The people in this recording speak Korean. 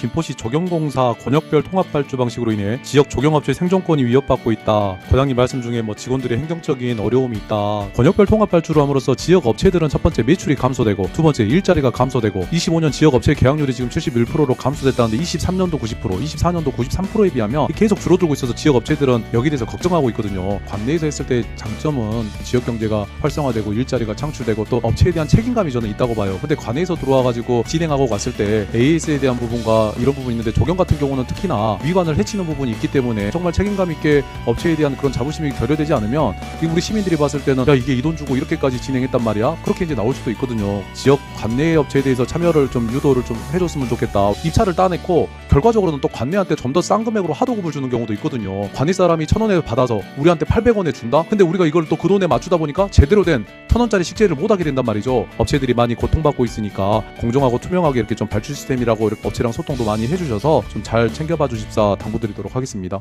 김포시 조경공사 권역별 통합발주 방식으로 인해 지역 조경업체 생존권이 위협받고 있다. 과장님 말씀 중에 뭐 직원들의 행정적인 어려움이 있다. 권역별 통합발주를 함으로써 지역 업체들은 첫 번째 매출이 감소되고 두 번째 일자리가 감소되고 25년 지역 업체 계약률이 지금 71%로 감소됐다는데 23년도 90%, 24년도 93%에 비하면 계속 줄어들고 있어서 지역 업체들은 여기에 대해서 걱정하고 있거든요. 관내에서 했을 때 장점은 지역 경제가 활성화되고 일자리가 창출되고 또 업체에 대한 책임감이 저는 있다고 봐요. 근데 관내에서 들어와 가지고 진행하고 갔을 때 AS에 대한 부분과 이런 부분이 있는데 조경 같은 경우는 특히나 위관을 해치는 부분이 있기 때문에 정말 책임감 있게 업체에 대한 그런 자부심이 결여되지 않으면 이 우리 시민들이 봤을 때는 야 이게 이 돈 주고 이렇게까지 진행했단 말이야? 그렇게 이제 나올 수도 있거든요. 지역 관내 업체에 대해서 참여를 좀 유도를 좀 해줬으면 좋겠다. 입찰을 따냈고 결과적으로는 또 관내한테 좀 더 싼 금액으로 하도급을 주는 경우도 있거든요. 관내 사람이 천 원에 받아서 우리한테 800원에 준다? 근데 우리가 이걸 또 그 돈에 맞추다 보니까 제대로 된천 원짜리 식재를 못 하게 된단 말이죠. 업체들이 많이 고통받고 있으니까 공정하고 투명하게 이렇게 좀 발주 시스템이라고 이렇게 업체랑 소통도 많이 해주셔서 좀 잘 챙겨봐 주십사 당부드리도록 하겠습니다